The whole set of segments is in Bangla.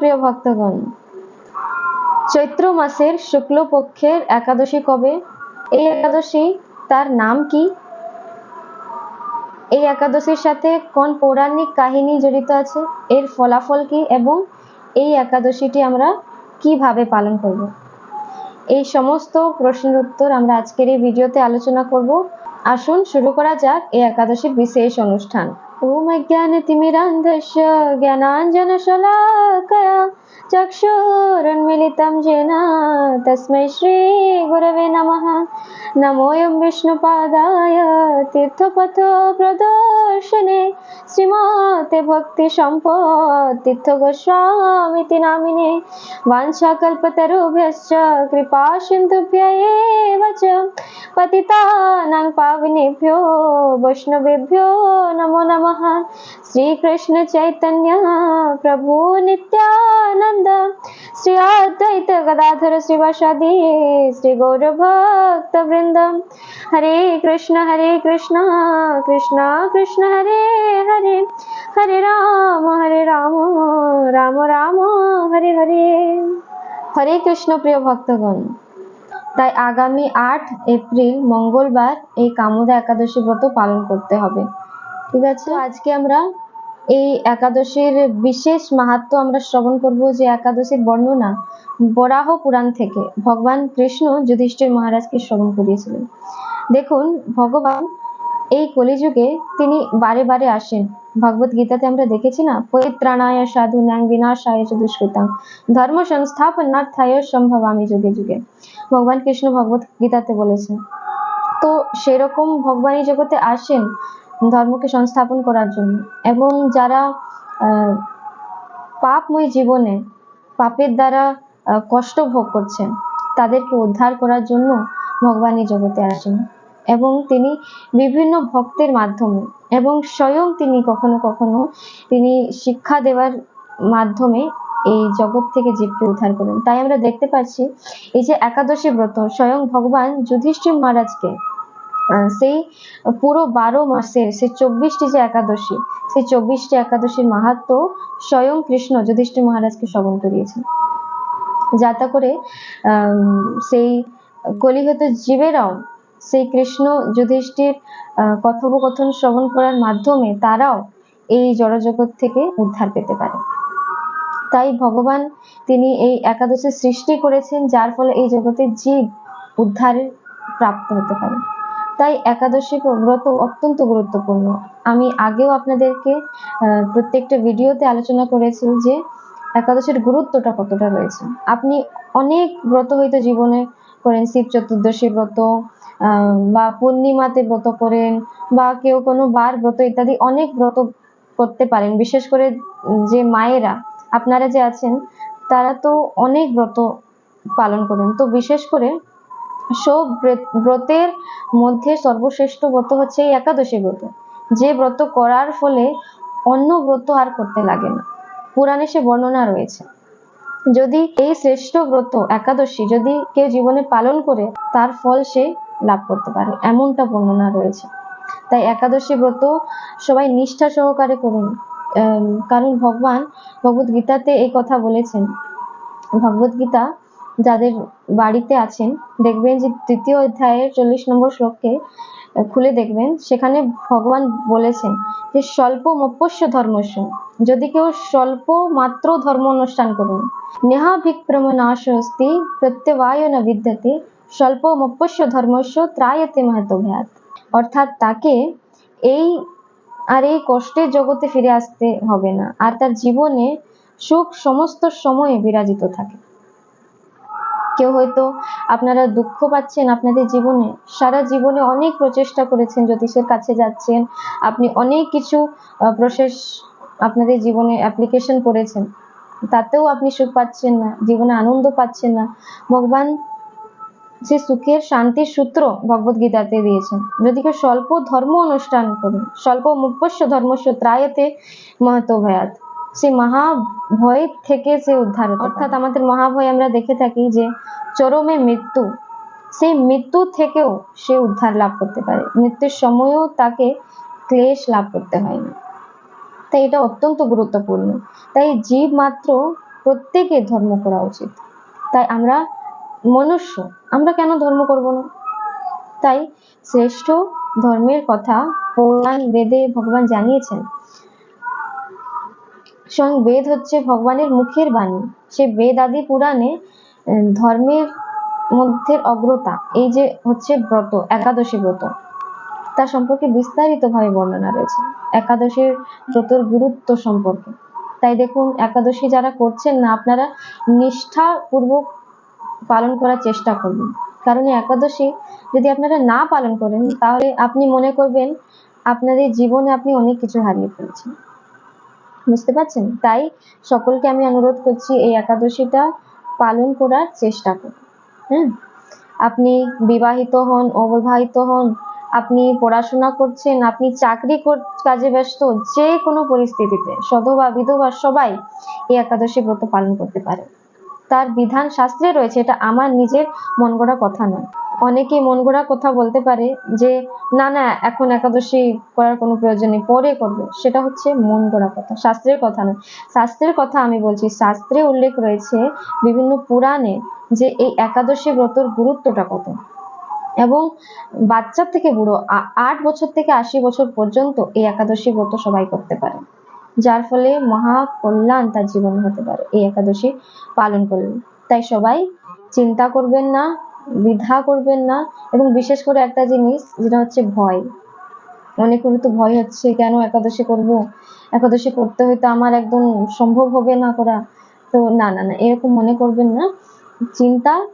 প্রিয় ভক্তগণ, চৈত্র মাসের শুক্লপক্ষের একাদশী কবে? এই একাদশী তার নাম কি? এই একাদশীর সাথে কোন পৌরাণিক কাহিনী জড়িত আছে? এর ফলাফল কি? এবং এই একাদশীটি আমরা কীভাবে পালন করব? এই সমস্ত প্রশ্নের উত্তর আমরা আজকের এই ভিডিওতে আলোচনা করব। আসুন শুরু করা যাক এই একাদশীর বিশেষ অনুষ্ঠান। ओमज्ञानतिमिरान्धस्य ज्ञानाञ्जनशलाकया चक्षुरुन्मिलितं येन तस्मै श्रीगुरवे नमः नमोऽयं विष्णुपादाय तीर्थपथो प्रदर्शने श्रीमाते भक्तिसम्पत्तीर्थगोस्वामिति नामिने वाञ्छाकल्पतरुभ्यश्च कृपासिन्धुभ्य एव च पतितानां पाविनेभ्यो वैष्णवेभ्यो नमो नमः श्रीकृष्ण चैतन्य प्रभु नित्यानन्द श्री अद्वैत गदाधर श्रीवासादि श्री गौरभक्त वृंद हरे कृष्ण हरे कृष्ण कृष्ण कृष्ण हरे हरे हरे राम हरे राम राम राम हरे हरे হরে কৃষ্ণ প্রিয় ভক্তগণ তাই আগামী আট এপ্রিল মঙ্গলবার এই কামদা একাদশী ব্রত পালন করতে হবে ঠিক আছে? আজকে আমরা এই একাদশীর বিশেষ মাহাত্ম আমরা শ্রবণ করব যে একাদশীর বর্ণনা বরাহ পুরাণ থেকে। ভগবান কৃষ্ণ যুধিষ্ঠির মহারাজকে শ্রবণ করিয়েছিলেন। দেখুন, ভগবান এই কলিযুগে তিনি বারে বারে আসেন। ভগবত গীতাতে আমরা দেখেছি না পরিত্রাণায় সাধু ন্যাং বিনাশায় দুষ্কৃতাং, ধর্ম সংস্থাপনার্থায় সম্ভব আমি যুগে যুগে। ভগবান কৃষ্ণ ভগবত গীতাতে বলেছেন। তো সেরকম ভগবান এই জগতে আসেন ধর্মকে সংস্থাপন করার জন্য। এবং যারা পাপময় জীবনে পাপের দ্বারা কষ্ট ভোগ করছেন, তাদেরকে উদ্ধার করার জন্য ভগবান এই জগতে আসেন। এবং তিনি বিভিন্ন ভক্তের মাধ্যমে, এবং স্বয়ং তিনি কখনো কখনো তিনি শিক্ষা দেওয়ার মাধ্যমে এই জগৎ থেকে জীবকে উদ্ধার করেন। তাই আমরা দেখতে পাচ্ছি, এই যে একাদশী ব্রত, স্বয়ং ভগবান যুধিষ্ঠির মহারাজকে সেই পুরো বারো মাসের, সেই চব্বিশটি যে একাদশী, সেই চব্বিশটি একাদশীর মাহাত্ম স্বয়ং কৃষ্ণ যুধিষ্ঠির মহারাজকে শ্রবণ করিয়েছেন যাতে করে সেই কলিহত জীবেরাও সেই কৃষ্ণ যুধিষ্ঠির কথোপকথন শ্রবণ করার মাধ্যমে তারাও এই জড়জগৎ থেকে উদ্ধার পেতে পারে। তাই ভগবান তিনি এই একাদশী সৃষ্টি করেছেন, যার ফলে এই জগতের জীব উদ্ধারের প্রাপ্ত হতে পারে। তাই একাদশী ব্রত অত্যন্ত গুরুত্বপূর্ণ। আমি আগেও আপনাদেরকে প্রত্যেকটা ভিডিওতে আলোচনা করেছি যে একাদশীর গুরুত্বটা কতটা রয়েছে। আপনি অনেক ব্রত হয়তো জীবনে করেন, শিব চতুর্দশী ব্রত বা পূর্ণিমাতে ব্রত করেন, বা কেউ কোনো বার ব্রত ইত্যাদি অনেক ব্রত করতে পারেন। বিশেষ করে যে মায়েরা, আপনারা যে আছেন, তারা তো অনেক ব্রত পালন করেন। তো বিশেষ করে সব ব্রে- ব্রতের মধ্যে সর্বশ্রেষ্ঠ ব্রত হচ্ছে এই একাদশী ব্রত। যে ব্রত করার ফলে অন্য ব্রত আর করতে লাগে না। পুরাণে সে বর্ণনা রয়েছে। যদি এই শ্রেষ্ঠ ব্রত একাদশী যদি কেউ জীবনে পালন করে, তার ফল সে লাভ করতে পারে, এমনটা বর্ণনা রয়েছে। তাই একাদশী ব্রত সবাই নিষ্ঠা সহকারে করুন। কারণ ভগবান ভগবত গীতাতে এই কথা বলেছেন। ভগবত গীতা যাদের বাড়িতে আছেন, দেখবেন যে তৃতীয় অধ্যায়ের চল্লিশ নম্বর শ্লোককে খুলে দেখবেন, সেখানে ভগবান বলেছেন যে স্বল্প মপস্য ধর্মস্য, যদি কেউ স্বল্প মাত্র ধর্ম অনুষ্ঠান করুন নেহাভিক্রম নাশস্তি প্রত্যবায় না বিদ্যতে, স্বল্প মপস্য ধর্মস্য ত্রায়তে মাহাতভ্যাত অর্থাৎ তাকে এই আর এই কষ্টের জগতে ফিরে আসতে হবে না, আর তার জীবনে সুখ সমস্ত সময়ে বিরাজিত থাকে। কেউ হয়তো আপনারা দুঃখ পাচ্ছেন আপনাদের জীবনে। সারা জীবনে অনেক প্রচেষ্টা করেছেন, জ্যোতিষের কাছে যাচ্ছেন। আপনি অনেক কিছু প্রসেস আপনাদের জীবনে অ্যাপ্লিকেশন করেছেন। তাতেও আপনি সুখ পাচ্ছেন না, জীবনে আনন্দ পাচ্ছেন না। ভগবান যে সুখের শান্তির সূত্র ভগবত গীতাতে দিয়েছেন। যদি কেউ স্বল্প ধর্ম অনুষ্ঠান করুন, স্বল্প মুপস্য ধর্মস্য ত্রায়তে মহতো ভয়াত। সেই মহাভয় থেকে সে উদ্ধার। অর্থাৎ আমাদের মহাভয় আমরা দেখে থাকি যে চরমে মৃত্যু সেই মৃত্যু থেকেও সে উদ্ধার লাভ করতে পারে। মৃত্যুর সময়ও তাকে ক্লেশ লাভ করতে হয় না তাই এটা অত্যন্ত গুরুত্বপূর্ণ। তাই জীব মাত্র প্রত্যেকে ধর্ম করা উচিত। তাই আমরা মনুষ্য আমরা কেন ধর্ম করব না? তাই শ্রেষ্ঠ ধর্মের কথা পুরাণ বেদে ভগবান জানিয়েছেন স্বয়ং বেদ হচ্ছে ভগবানের মুখের বাণী। সে বেদ আদি পুরাণে ধর্মের মধ্যে অগ্রতা, এই যে হচ্ছে ব্রত, একাদশী ব্রত তার সম্পর্কে বিস্তারিত ভাবে বর্ণনা রয়েছে। একাদশীর ব্রতর গুরুত্ব সম্পর্কে। তাই দেখুন, একাদশী যারা করছেন না, আপনারা নিষ্ঠাপূর্বক পালন করার চেষ্টা করবেন কারণ একাদশী যদি আপনারা না পালন করেন, তাহলে আপনি মনে করবেন, আপনাদের জীবনে আপনি অনেক কিছু হারিয়ে ফেলেছেন। বুঝতে পারছেন? তাই সকলকে আমি অনুরোধ করছি এই একাদশীটা পালন করার চেষ্টা করুন। হ্যাঁ? আপনি বিবাহিত হন, অবিবাহিত হন, আপনি পড়াশোনা করছেন, আপনি চাকরি কর- কাজে ব্যস্ত, যে কোনো পরিস্থিতিতে, সধবা, বিধবা সবাই এই একাদশী ব্রত পালন করতে পারে। তার বিধান শাস্ত্রে রয়েছে, এটা আমার নিজের মন গড়া কথা নয়। অনেকে মন গড়া কথা বলতে পারে যে, না না, এখন একাদশী করার কোনো প্রয়োজন নেই, পরে করবে। সেটা হচ্ছে মন গড়া কথা, শাস্ত্রের কথা নয়। শাস্ত্রের কথা আমি বলছি, শাস্ত্রে উল্লেখ রয়েছে বিভিন্ন পুরাণে যে এই একাদশী ব্রতর গুরুত্বটা কত। এবং বাচ্চা থেকে বুড়ো আট বছর থেকে আশি বছর পর্যন্ত এই একাদশী ব্রত সবাই করতে পারে। যার ফলে মহা কল্যাণ তার জীবনে হতে পারে, এই একাদশী পালন করলে। তাই সবাই চিন্তা করবেন না দ্বিধা করবেন না। এবং বিশেষ করে একটা জিনিস, যেটা হচ্ছে ভয়। অনেকের তো ভয় হচ্ছে, কেন একাদশী করব? একাদশী করতে হয়তো আমার একদম সম্ভব হবে না করা। তো না না না, এরকম মনে করবেন না। চিন্তা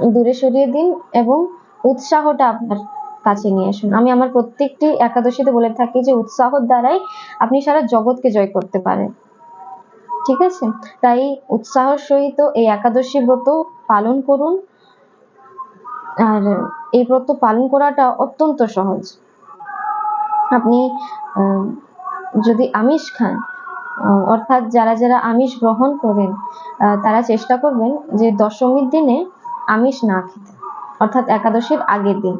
দূরে সরিয়ে দিন এবং উৎসাহটা আপনার কাছে নিয়ে আসুন। আমি আমার প্রত্যেকটি একাদশীতে বলে থাকি যে উৎসাহর দ্বারাই আপনি সারা জগৎকে জয় করতে পারেন। ঠিক আছে? তাই উৎসাহর সহিত এই একাদশী ব্রত পালন করুন। আর এই ব্রত পালন করাটা অত্যন্ত সহজ। আপনি যদি আমিষ খান অর্থাৎ যারা যারা আমিষ গ্রহণ করেন তারা চেষ্টা করবেন যে দশমীর দিনে আমিষ না খেতে, অর্থাৎ একাদশীর আগের দিন।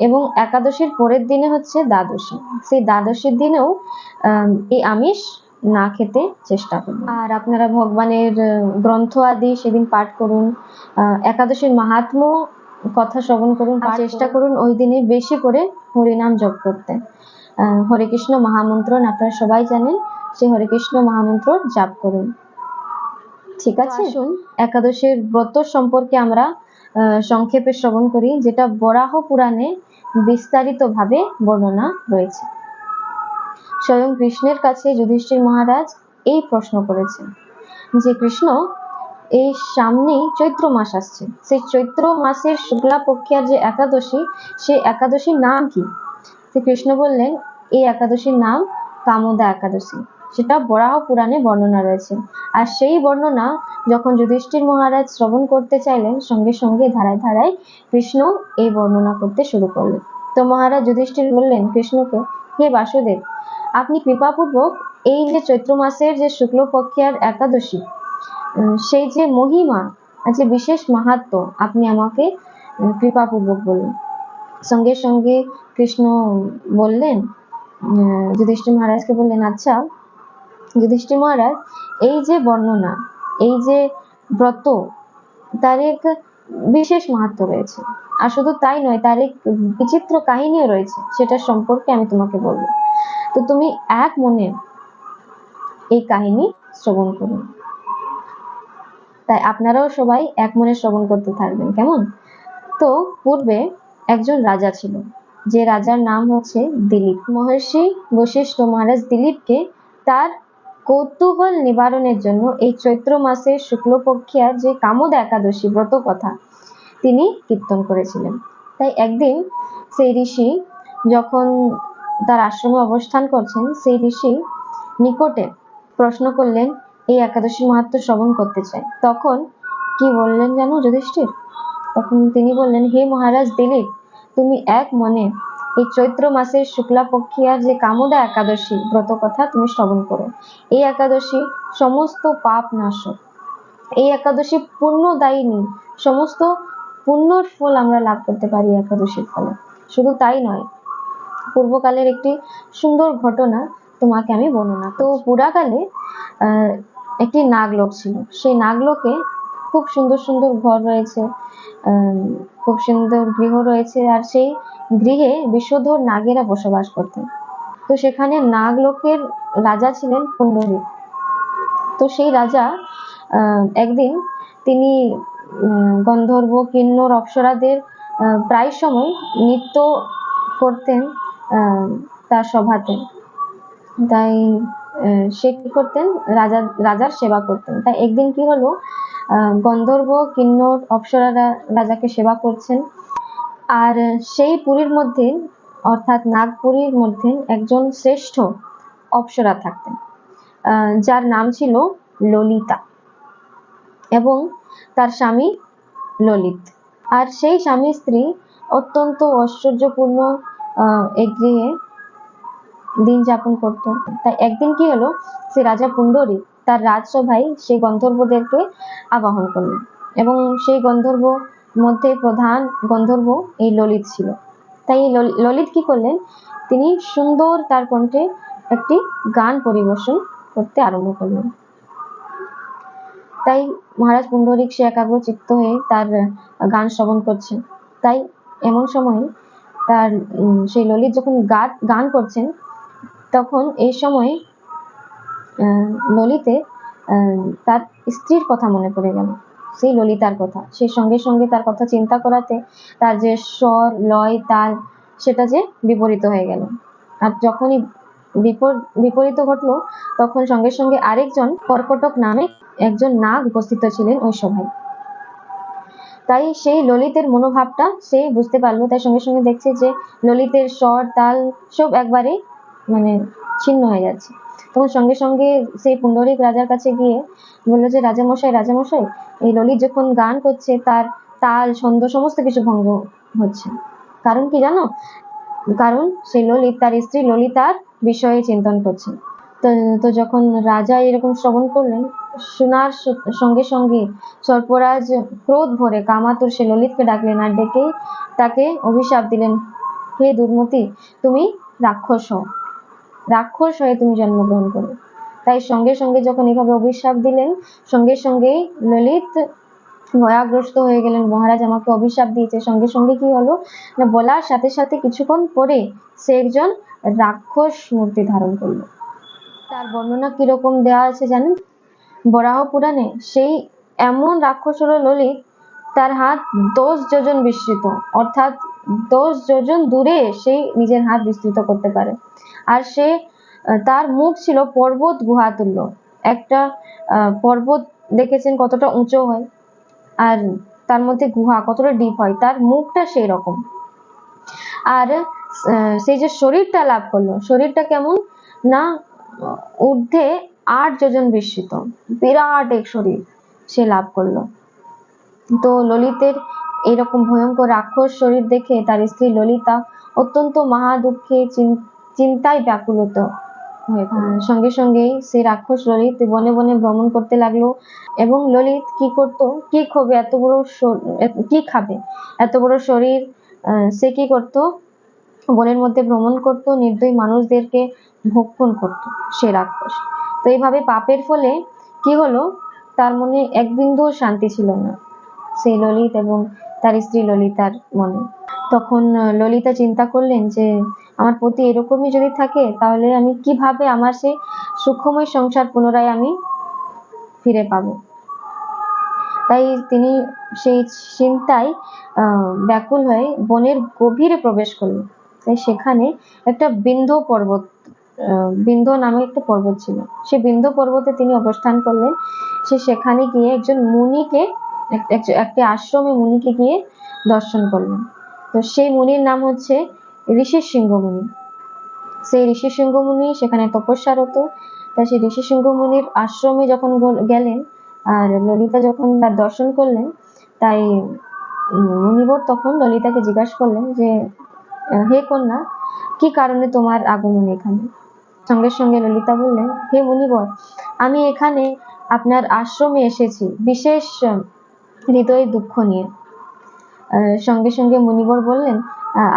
এবং একাদশীর পরের দিনে হচ্ছে দ্বাদশী। সেই দ্বাদশীর দিনেও এই আমিষ না খেতে চেষ্টা করুন। আর আপনারা ভগবানের গ্রন্থ আদি সেদিন পাঠ করুন। একাদশীর মাহাত্ম্য কথা শ্রবণ করুন আর চেষ্টা করুন। ওই দিনে বেশি করে হরিনাম জপ করতে। হরে কৃষ্ণ মহামন্ত্র আপনারা সবাই জানেন সেই হরে কৃষ্ণ মহামন্ত্র জাপ করুন। ঠিক আছে? একাদশীর ব্রত সম্পর্কে আমরা আহ, সংক্ষেপে শ্রবণ করি যেটা বরাহ পুরাণে বিস্তারিতভাবে বর্ণনা রয়েছে। স্বয়ং কৃষ্ণের কাছে যুধিষ্ঠির মহারাজ এই প্রশ্ন করেছেন যে কৃষ্ণ, এই সামনেই চৈত্র মাস আসছে। সেই চৈত্র মাসের শুক্লা পক্ষের যে একাদশী, সেই একাদশীর নাম কি? কৃষ্ণ বললেন, এই একাদশীর নাম কামদা একাদশী। সেটা বরাহ পুরাণে বর্ণনা রয়েছে। আর সেই বর্ণনা যখন যুধিষ্ঠির মহারাজ শ্রবণ করতে চাইলেন, সঙ্গে সঙ্গে ধারায় ধারায় কৃষ্ণ এই বর্ণনা করতে শুরু করলেন। তো মহারাজ যুধিষ্ঠির বললেন, কৃষ্ণকে, হে বাসুদেব আপনি কৃপাপূর্বক এই যে চৈত্র মাসের যে শুক্লপক্ষের একাদশী সেই যে মহিমা যে বিশেষ মাহাত্ম আপনি আমাকে কৃপাপূর্বক বলুন সঙ্গে সঙ্গে কৃষ্ণ বললেন যুধিষ্ঠির মহারাজকে বললেন আচ্ছা যুধিষ্ঠির মহারাজ, এই যে বর্ণনা, এই যে ব্রত, তার এক বিশেষ মাহাত্ম রয়েছে। আর শুধু তাই নয়, তার এক বিচিত্র কাহিনীও রয়েছে, সেটা সম্পর্কে আমি তোমাকে বলব। তো তুমি এক মনে এই কাহিনী শ্রবণ করুন তাই আপনারাও সবাই এক মনে শ্রবণ করতে থাকবেন, কেমন? তো পূর্বে একজন রাজা ছিল, যে রাজার নাম হচ্ছে দিলীপ। মহর্ষি বশিষ্ঠ মহারাজ দিলীপকে তার কৌতূহল নিবারণের জন্য এই চৈত্র মাসের শুক্লপক্ষিয়ার যে কামদ একাদশী ব্রত কথা তিনি কীর্তন করেছিলেন। তাই একদিন সেই ঋষি যখন তার আশ্রমে অবস্থান করছেন সেই ঋষি নিকটে প্রশ্ন করলেন, এই একাদশী মাহাত্ম শ্রবণ করতে চাই। তখন কি বললেন জানো যুধিষ্ঠির? তখন তিনি বললেন, হে মহারাজ দিলীপ, তুমি এক মনে এই চৈত্র মাসের শুক্লা পক্ষিয়ার যে কামদা একাদশী ব্রত কথা তুমি শ্রবণ করো। এই একাদশী সমস্ত পাপ নাশক। এই একাদশী পুণ্যদায়িনী সমস্ত পুণ্যর ফল আমরা লাভ করতে পারি একাদশীর ফলে। শুধু তাই নয় পূর্বকালের একটি সুন্দর ঘটনা তোমাকে আমি বর্ণনা তো পুরাকালে একটি নাগলোক ছিল। সেই নাগলোকে খুব সুন্দর সুন্দর ঘর রয়েছে খুব সুন্দর গৃহ রয়েছে, আর সেই গৃহে বিষধর নাগেরা বসবাস করতেন। তো সেখানে নাগলোকের রাজা ছিলেন পুণ্ডরীক তো সেই রাজা একদিন তিনি গন্ধর্ব, কিন্নর, অপ্সরাদের প্রায় সময় নৃত্য করতেন তার সভাতে তাই সে কি করতেন? রাজা, রাজার সেবা করতেন। তাই একদিন কি হলো? গন্ধর্ব, কিন্নর, অপ্সরারা রাজাকে সেবা করছেন। আর সেই পুরীর মধ্যে, অর্থাৎ নাগপুরীর মধ্যে একজন শ্রেষ্ঠ অপ্সরা থাকতেন। যার নাম ছিল ললিতা এবং তার স্বামী ললিত। আর সেই স্বামী স্ত্রী অত্যন্ত ঐশ্বর্যপূর্ণ গৃহে দিন যাপন করত। তাই একদিন কি হলো, সে রাজা পুণ্ডরী তার রাজসভায় সেই গন্ধর্বদেরকে আবাহন করলেন এবং সেই গন্ধর্ব মধ্যে প্রধান গন্ধর্ব এই ললিত ছিল। তাই ললিত কি করলেন, তিনি সুন্দর তার কণ্ঠে একটি গান পরিবেশন করতে আরম্ভ করলেন। তাই মহারাজ পুণ্ডরিক সে একাগ্র চিত্ত হয়ে তার গান শ্রবণ করছেন তাই এমন সময় তার সেই ললিত যখন গান গান করছেন, তখন এই সময় ললিতে তার স্ত্রীর কথা মনে পড়ে গেল, সেই ললিতার কথা। সে সঙ্গে সঙ্গে তার কথা চিন্তা করাতে, তার যে স্বর, লয়, তাল, সেটা যে বিপরীত হয়ে গেল। আর যখনই বিপর- বিপরীত ঘটলো, তখন সঙ্গে সঙ্গে আরেকজন কর্কটক নামে একজন নাগ উপস্থিত ছিলেন ওই সভায় তাই সেই ললিতের মনোভাবটা সে বুঝতে পারল। তাই সঙ্গে সঙ্গে দেখছে যে ললিতের স্বর, তাল সব একবারে মানে ছিন্ন হয়ে যাচ্ছে। তখন সঙ্গে সঙ্গে সেই পুণ্ডরিক রাজার কাছে গিয়ে বলল যে, রাজামশাই রাজামশাই, এই ললিত যখন গান করছে, তার তাল, ছন্দ সমস্ত কিছু ভঙ্গ হচ্ছে। কারণ কি জানো? কারণ সেই ললিত, তার স্ত্রী ললিতার বিষয়ে চিন্তন করছেন তো তো যখন রাজা এরকম শ্রবণ করলেন শোনার সঙ্গে সঙ্গে সর্পরাজ ক্রোধ ভরে কামাতুর সে ললিতকে ডাকলেন আর ডেকে তাকে অভিশাপ দিলেন। হে দুর্মতি, তুমি রাক্ষস হও। রাক্ষস হয়ে তুমি জন্মগ্রহণ করো। তাই সঙ্গে সঙ্গে যখন এভাবে অভিশাপ দিলেন, সঙ্গে সঙ্গেই ললিত ভয়াগ্রস্ত হয়ে গেলেন। মহারাজ আমাকে অভিশাপ দিয়েছে। সঙ্গে সঙ্গে কি হলো? না, বলার সাথে সাথে কিছুক্ষণ পরে সে একজন রাক্ষস মূর্তি ধারণ করল। তার বর্ণনা কীরকম দেওয়া আছে জানেন? বরাহ পুরাণে সেই এমন রাক্ষস হলো ললিত, তার হাত দশ যোজন বিস্তৃত। অর্থাৎ দশ যোজন দূরে সে নিজের হাত বিস্তৃত করতে পারে। আর সে, তার মুখ ছিল পর্বত গুহা তুল্য একটা পর্বত দেখেছেন কতটা উঁচু হয়, আর তার মধ্যে গুহা কতটা ডিপ হয়, তার মুখটা সেই রকম। আর সেই যে শরীরটা লাভ করল, শরীরটা কেমন? না ঊর্ধ্বে আট যোজন বিস্তৃত বিরাট এক শরীর সে লাভ করল। তো ললিতের এরকম ভয়ঙ্কর রাক্ষস শরীর দেখে তার স্ত্রী ললিতা অত্যন্ত মহা দুঃখে চিন্তায় ব্যাকুলত হয়ে। সঙ্গে সঙ্গেই সেই রাক্ষস ললিত বনে বনে ভ্রমণ করতে লাগল এবং ললিত কি করতো কি খাবে এত বড় কি খাবে? এত বড় শরীর সে কি করতো? বনের মধ্যে ভ্রমণ করত নির্দয়ী মানুষদেরকে ভক্ষণ করত সে রাক্ষস। তো এইভাবে পাপের ফলে কি হলো? তার মনে এক বিন্দুও শান্তি ছিল না। সেই ললিত এবং তার স্ত্রী ললিতার মনে। তখন ললিতা চিন্তা করলেন যে, আমার প্রতি এরকমই যদি থাকে, তাহলে আমি কীভাবে আমার সেই সুখময় সংসার পুনরায় আমি ফিরে পাবো? তাই তিনি সেই চিন্তায় ব্যাকুল হয়ে বনের গভীরে প্রবেশ করলেন। তাই সেখানে একটা বিন্ধ্য পর্বত বিন্ধ্য নামে একটা পর্বত ছিল। সেই বিন্ধ্য পর্বতে তিনি অবস্থান করলেন। সে সেখানে গিয়ে একজন মুনিকে, এক- এক- একটি আশ্রমে মুনিকে গিয়ে দর্শন করলেন। তো সেই মুনির নাম হচ্ছে ঋষি সিংহ মুনি সেই ঋষি সিংহ মুনি সেখানে তপস্যারত। তাই সেই ঋষি সিংহ মুনির আশ্রমে যখন গেলেন আর ললিতা যখন তার দর্শন করলেন, তাই মুনিবর তখন ললিতাকে জিজ্ঞাসা করলেন যে হে কন্যা, কি কারণে তোমার আগমন এখানে? সঙ্গে সঙ্গে ললিতা বললেন, হে মুনিবর, আমি এখানে আপনার আশ্রমে এসেছি, বিশেষ হৃদয় দুঃখ নিয়ে। সঙ্গে সঙ্গে মুনিবর বললেন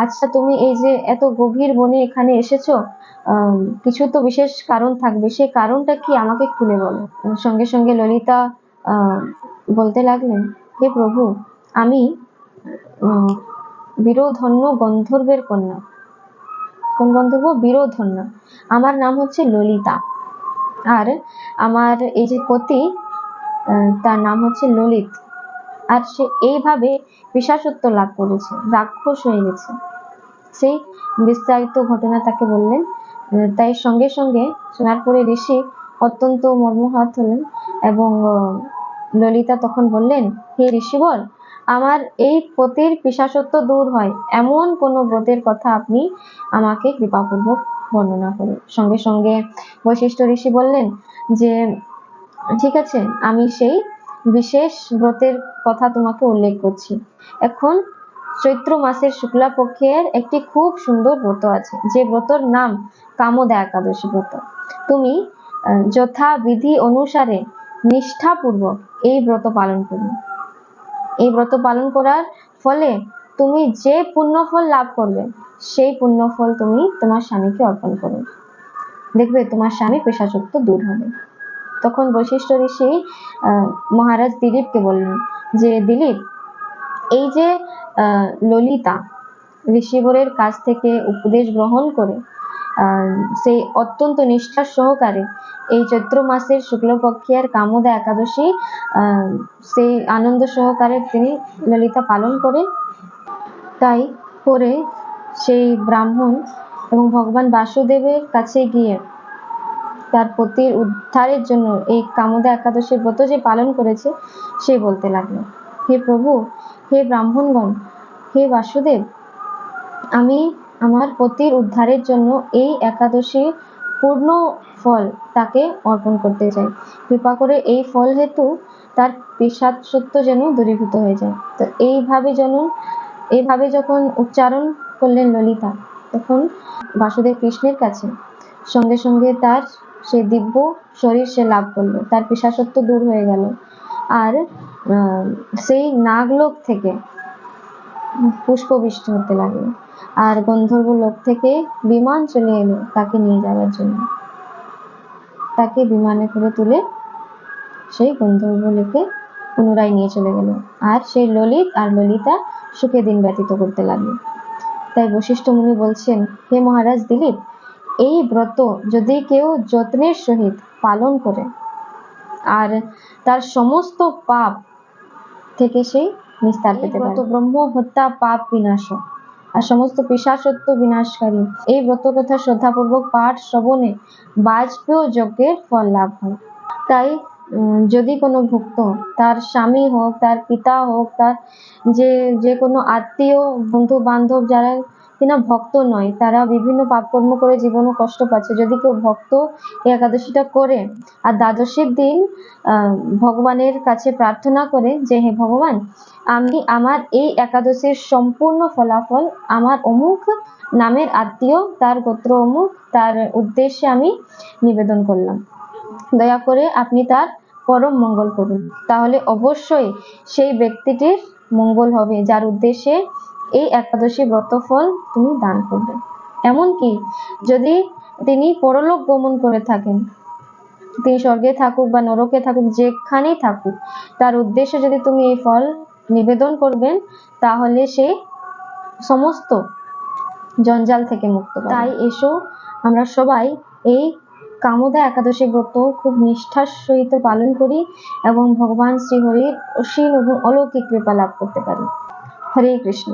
আচ্ছা তুমি এই যে এত গভীর বনে এখানে এসেছ কিছু তো বিশেষ কারণ থাকবে, সেই কারণটা কি আমাকে খুলে বলো? সঙ্গে সঙ্গে ললিতা বলতে লাগলেন, হে প্রভু, আমি বীরধন্য গন্ধর্বের কন্যা কোন গন্ধর্ব বীরধন্য। আমার নাম হচ্ছে ললিতা। আর আমার এই যে পতি তার নাম হচ্ছে ললিত। আর সে এইভাবে পিশাচত্ব লাভ করেছে, রাক্ষস হয়ে গেছে। সেই বিস্তারিত ঘটনা তাকে বললেন। তাই সঙ্গে সঙ্গে শোনার পরে ঋষি অত্যন্ত মর্মাহত হলেন এবং ললিতা তখন বললেন, হে ঋষিবর আমার এই পতির পিশাচত্ব দূর হয়। এমন কোনো ব্রতের কথা আপনি আমাকে কৃপাপূর্বক বর্ণনা করুন। সঙ্গে সঙ্গে বৈশিষ্ট্য ঋষি বললেন যে ঠিক আছে আমি সেই বিশেষ ব্রতের কথা তোমাকে উল্লেখ করছি। এখন চৈত্র মাসের শুক্লা পক্ষের একটি খুব সুন্দর ব্রত আছে। যে ব্রতর নাম কামদা একাদশী ব্রত। তুমি আহ, যথাবিধি অনুসারে নিষ্ঠাপূর্বক এই ব্রত পালন করবে এই ব্রত পালন করার ফলে তুমি যে পুণ্যফল লাভ করবে, সেই পুণ্যফল তুমি তোমার স্বামীকে অর্পণ করো। দেখবে তোমার স্বামী পেশাচত্ব দূর হবে। তখন বৈশিষ্ট্য ঋষি মহারাজ দিলীপকে বললেন যে, দিলীপ, এই যে ললিতা ঋষিবরের কাছ থেকে উপদেশ গ্রহণ করে সেই অত্যন্ত নিষ্ঠার সহকারে এই চৈত্র মাসের শুক্লপক্ষের কামদা একাদশী সেই আনন্দ সহকারে তিনি ললিতা পালন করে তাই করে সেই ব্রাহ্মণ এবং ভগবান বাসুদেবের কাছে গিয়ে তার পতির উদ্ধারের জন্য এই কামদা একাদশীর ব্রত যে পালন করেছে, সে বলতে লাগল, হে প্রভু, হে ব্রাহ্মণগণ, হে বাসুদেব, আমি আমার পতির উদ্ধারের জন্য এই একাদশী পূর্ণ ফল তাকে অর্পণ করতে চাই। কৃপা করে এই ফল হেতু তার পেশাচ্যত্ব যেন দূরীভূত হয়ে যায়। তো এইভাবে যেন এইভাবে যখন উচ্চারণ করলেন ললিতা, তখন বাসুদেব কৃষ্ণের কাছে সঙ্গে সঙ্গে তার সে দিব্য শরীর সে লাভ করল, তার পেশাসত্ব দূর হয়ে গেল। আর সেই নাগলোক থেকে পুষ্পবৃষ্টি হতে লাগল। আর গন্ধর্ব লোক থেকে বিমান চলে এলো তাকে নিয়ে যাওয়ার জন্য। তাকে বিমানে করে তুলে সেই গন্ধর্ব লোকে পুনরায় নিয়ে চলে গেল। আর সেই ললিত আর ললিতা সুখে দিন ব্যতীত করতে লাগল। তাই বশিষ্ঠ মুনি বলছেন, হে মহারাজ দিলীপ, এই ব্রত যদি কেউ যত্নের সহিত পালন করে, আর তার সমস্ত পাপ থেকে সেই নিস্তার পেতে পারে। ব্রহ্ম হত্যা পাপ বিনাশ আর সমস্ত পিশাচত্ব বিনাশকারী। এই ব্রত কথা শ্রদ্ধাপূর্বক পাঠ শ্রবণে বাজপেয় যজ্ঞের ফল লাভ হয়। তাই যদি কোনো ভক্ত তার স্বামী হোক তার পিতা হোক তার যে যে কোনো আত্মীয় বন্ধু বান্ধব যারা কিনা ভক্ত নয়, তারা বিভিন্ন পাপকর্ম করে জীবনে কষ্ট পাচ্ছে। যদি কেউ ভক্ত এই একাদশীটা করে, আর দ্বাদশীর দিন ভগবানের কাছে প্রার্থনা করে যে, হে ভগবান, আমি আমার এই একাদশীর সম্পূর্ণ ফলাফল, আমার অমুক নামের আত্মীয়, তার গোত্র অমুক, তার উদ্দেশ্যে আমি নিবেদন করলাম। দয়া করে আপনি তার পরম মঙ্গল করুন। তাহলে অবশ্যই সেই ব্যক্তিটির মঙ্গল হবে, যার উদ্দেশ্যে এই একাদশী ব্রতফল তুমি দান করবে। এমনকি যদি তিনি পরলোক গমন করে থাকেন, তিনি স্বর্গে থাকুক বা নরকে থাকুক, যেখানেই থাকুক, তার উদ্দেশ্যে যদি তুমি এই ফল নিবেদন করবেন, তাহলে সে সমস্ত জঞ্জাল থেকে মুক্ত তাই এসো, আমরা সবাই এই কামদা একাদশী ব্রত খুব নিষ্ঠার সহিত পালন করি এবং ভগবান শ্রীহরির অসীম এবং অলৌকিক কৃপা লাভ করতে পারি। হরে কৃষ্ণ।